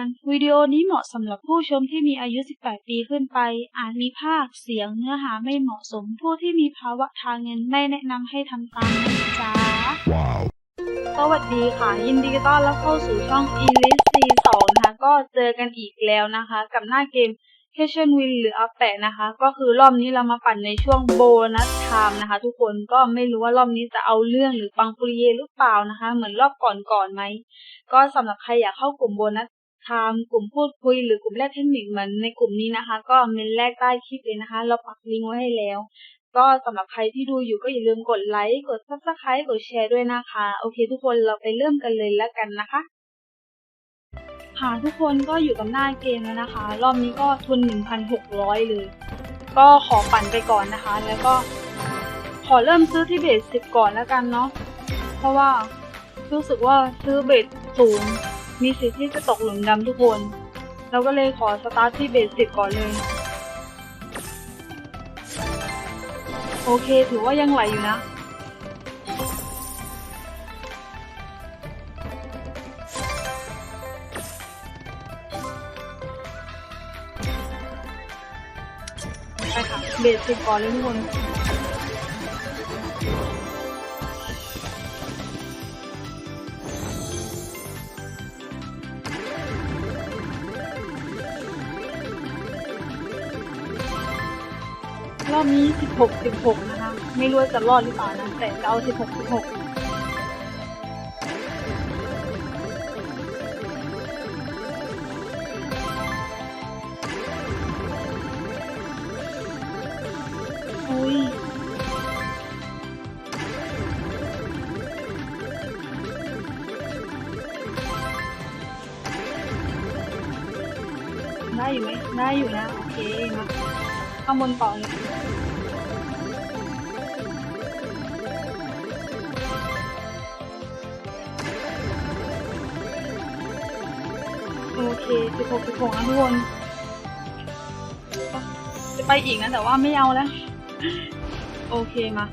อนวิดีโอนี้เหมาะสำหรับผู้ชมที่มีอายุ 18 ปีขึ้นไป อาจมีภาพเสียงเนื้อหาไม่เหมาะสม ผู้ที่มีภาวะทางเงินไม่แนะนำให้ทำตามนะจ๊ะ Wow. สวัสดีค่ะ ยินดีต้อนรับเข้าสู่ช่อง e l i s C2 นะคะ ก็เจอกันอีกแล้วนะคะ กับหน้าเกม c a t c h n Win หรืออัปแปะนะคะ ก็คือรอบนี้เรามาปั่นในช่วงโบนัสไทม์นะคะ ทุกคนก็ไม่รู้ว่ารอบนี้จะเอาเรื่องหรือปังปุริเยหรือเปล่านะคะ เหมือนรอบก่อนๆไหมก็สำหรับใครอยากเข้ากลุ่มโบนัส ทม์กลุ่มพูดคุยหรือกลุ่มแรกเทคนิคเหมือนในกลุ่มนี้นะคะ ก็เมนแรกใต้คลิปเลยนะคะ เราปักลิงก์ไว้ให้แล้ว ก็สำหรับใครที่ดูอยู่ก็อย่าลืมกดไลค์กด subscribe กดแชร์ด้วยนะคะ โอเค ทุกคนเราไปเริ่มกันเลยแล้วกันนะคะค่ะทุกคนก็อยู่กับหน้าเกมแล้วนะคะ รอบนี้ก็ทุน 1,600 เลย ก็ขอปั่นไปก่อนนะคะ แล้วก็ขอเริ่มซื้อที่เบส10 ก่อนแล้วกันเนาะเพราะว่ารู้สึกว่าซื้อเบสสูง มีสิทธิ์ที่จะตกหลุมดำทุกคน เราก็เลยขอสตาร์ทที่เบส10ก่อนเลย โอเคถือว่ายังไหลอยู่นะ ไปค่ะ เบสสิบก่อนเลยทุกคน อบนี้ 16 16 นะคะ ไม่รู้จะรอดหรือเปล่านะ แต่จะเอา 16 16อุ้ยได้อยู่ไหมได้อยู่นะ โอเคมา ข้างบนต่อเลยโอเคสิบหกสิบหกนะทุกคน จะไปอีกนะ แต่ว่าไม่เอาแล้ว โอเคมา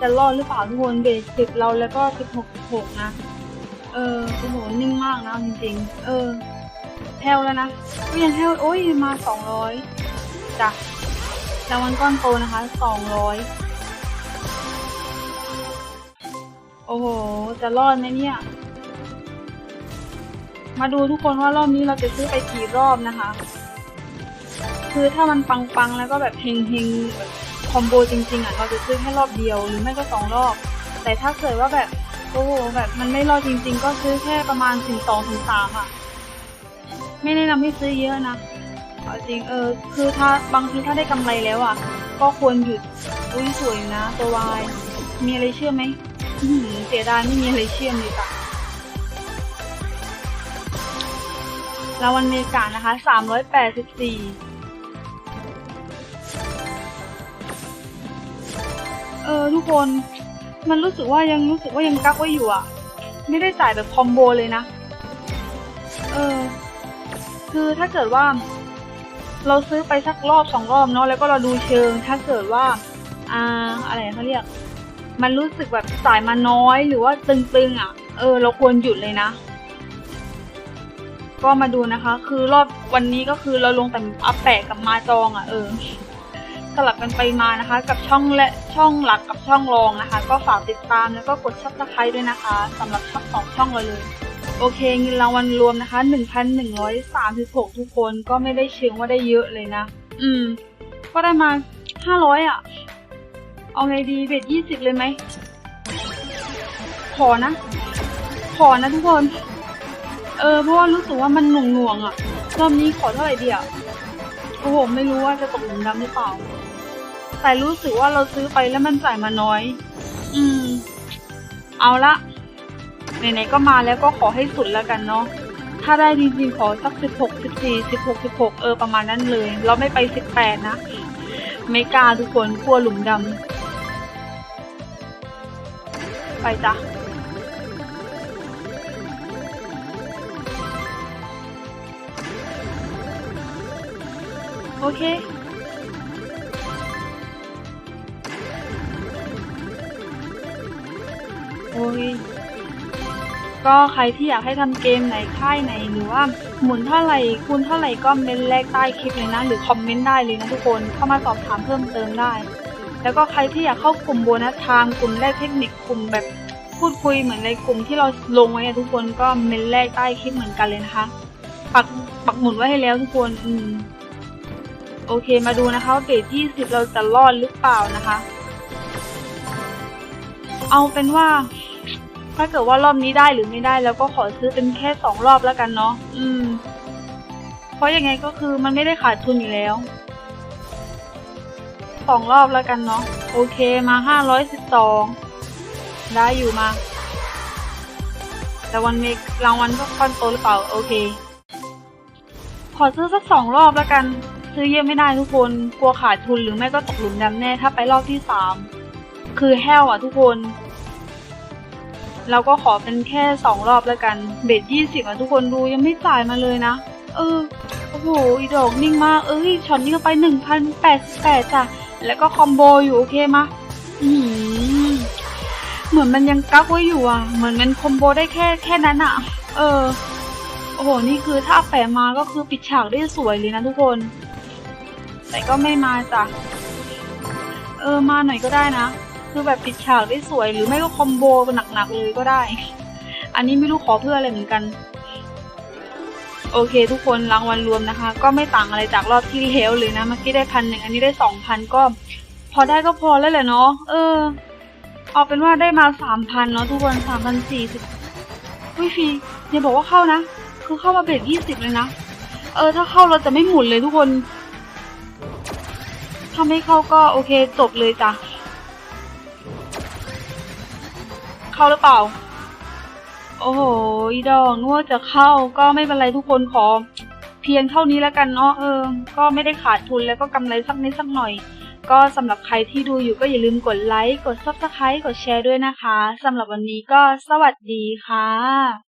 จะรอดหรือเปล่าทุกคนเบสสิบเราแล้วก็สิบหกสิบหกนะ เออโอ้โหนิ่งมากนะจริงๆ เออแพลวแล้วนะก็ยังแพลวโอ้ยมาสองร้อยจ้ะรางวัลก้อนโตนะคะสองร้อยโอ้โห จะรอดไหมเนี่ย มาดูทุกคนว่ารอบนี้เราจะซื้อไปกี่รอบนะคะ คือถ้ามันปังๆ แล้วก็แบบเฮงๆคอมโบจริงๆอะเราจะซื้อแค่รอบเดียวหรือไม่ก็สองรอบ แต่ถ้าเกิดว่าแบบ โอ้โหแบบมันไม่รอดจริง ๆ ก็ซื้อแค่ประมาณถึงสองถึงสามอะ ไม่แนะนำให้ซื้อเยอะนะเอาจริงเออ คือถ้าบางทีถ้าได้กำไรแล้วอะ ก็ควรหยุดอุ้ยสวยอยู่นะ ตัววายมีอะไรเชื่อมไหมอื้อหือเสียดายไม่มีอะไรเชื่อมเลยจ้ะรางวัลเมกานะคะสามร้อยแปดสิบสี่เออทุกคน มันรู้สึกว่ายังรู้สึกว่ายังกักไว้อยู่อะไม่ได้จ่ายแบบคอมโบเลยนะ เออ คือถ้าเกิดว่า เราซื้อไปสักรอบสองรอบเนาะแล้วก็เราดูเชิง ถ้าเกิดว่า อ่า อะไรเขาเรียก มันรู้สึกแบบจ่ายมาน้อยหรือว่าตึงๆอะ เออ เราควรหยุดเลยนะ ก็มาดูนะคะ คือรอบวันนี้ก็คือเราลงแต่อัปแปะกับมาจองอะ เออ สลับกันไปมานะคะ กับช่องและช่องหลักกับช่องรองนะคะ ก็ฝากติดตามแล้วก็กดชับสไครด้วยนะคะสำหรับช่องสองช่องเราเลยโอเคเงินรางวัลรวมนะคะ 1,136 ทุกคนก็ไม่ได้เชิงว่าได้เยอะเลยนะ อืม ก็ได้มา 500 อะ เอาไงดีเบ็ด20 เลยไหม ขอนะ ขอนะทุกคน เออ เพราะว่ารู้สึกว่ามันหน่วงหน่วงๆอะ รอบนี้ขอเท่าไหร่ดีอะโอ้โห ไม่รู้ว่าจะตกหลุมดำหรือเปล่า แต่รู้สึกว่าเราซื้อไปแล้วมันจ่ายมาน้อย อืม เอาละไหนๆก็มาแล้วก็ขอให้สุดแล้วกันเนาะถ้าได้จริงๆขอสักสิบหกสิบสี่สิบหกสิบหกเออประมาณนั้นเลย เราไม่ไปสิบแปดนะ ไม่กล้าทุกคนกลัวหลุมดำไปจ้ะโอเค โอ้ยก็ใครที่อยากให้ทำเกมไหนค่ายไหนหรือว่าหมุนเท่าไหร่คูณเท่าไหร่ก็เมนแรกใต้คลิปเลยนะ หรือคอมเมนต์ได้เลยนะทุกคนเข้ามาสอบถามเพิ่มเติมได้ แล้วก็ใครที่อยากเข้ากลุ่มโบนัสทางกลุ่มแรกเทคนิคกลุ่มแบบพูดคุยเหมือนในกลุ่มที่เราลงไว้ทุกคนก็เมนแรกใต้คลิปเหมือนกันเลยนะคะปักปักหมุดไว้ให้แล้วทุกคนอืมโอเคมาดูนะคะว่าเบสยี่สิบเราจะรอดหรือเปล่านะคะ เอาเป็นว่า ถ้าเกิดว่ารอบนี้ได้หรือไม่ได้แล้วก็ขอซื้อเป็นแค่สองรอบแล้วกันเนาะ อืม เพราะยังไงก็คือมันไม่ได้ขาดทุนอยู่แล้ว สองรอบแล้วกันเนาะ โอเคมาห้าร้อยสิบสอง ได้อยู่มา แต่วันเมกรางวัลก็ค่อนโตหรือเปล่า โอเค ขอซื้อสักสองรอบแล้วกัน ซื้อเยอะไม่ได้ทุกคน กลัวขาดทุนหรือไม่ก็ตกหลุมดำแน่ถ้าไปรอบที่สาม คือแห้วอะทุกคน เราก็ขอเป็นแค่สองรอบแล้วกัน เบ็ดยี่สิบอะทุกคนดูยังไม่จ่ายมาเลยนะ เออ โอ้โห อีดอกนิ่งมาก เอ้ย ช็อตนี้ก็ไปหนึ่งพันแปดสิบแปดจ้ะ แล้วก็คอมโบอยู่โอเคมะอืมเหมือนมันยังกักไว้อยู่อะ เหมือนมันคอมโบได้แค่แค่นั้นอะเออ โอ้โห นี่คือถ้าแปะมาก็คือปิดฉากได้สวยเลยนะทุกคน แต่ก็ไม่มาจ้ะ เออ มาหน่อยก็ได้นะ คือแบบปิดฉากได้สวยหรือไม่ก็คอมโบหนักๆเลยก็ได้ อันนี้ไม่รู้ขอเพื่ออะไรเหมือนกัน โอเค ทุกคนรางวัลรวมนะคะ ก็ไม่ต่างอะไรจากรอบที่แล้วเลยนะเมื่อกี้ได้พันหนึ่งอันนี้ได้สองพันก็ พอได้ก็พอแล้วแหละเนาะเออ เอาเป็นว่าได้มาสามพันเนาะทุกคนสามพันสี่สิบวิฟีอย่าบอกว่าเข้านะ คือเข้ามาเบ็ดยี่สิบเลยนะ เออ ถ้าเข้าเราจะไม่หมุนเลยทุกคน ถ้าไม่เข้าก็โอเคจบเลยจ้ะ เข้าหรือเปล่า โอ้โหดอกนึกว่าจะเข้าก็ไม่เป็นไรทุกคนขอ เพียงเท่านี้แล้วกันเนาะเออ ก็ไม่ได้ขาดทุนแล้วก็กำไรสักนิดสักหน่อย ก็สำหรับใครที่ดูอยู่ก็อย่าลืมกดไลค์ กดซับสไครต์กดแชร์ด้วยนะคะสำหรับวันนี้ก็สวัสดีค่ะ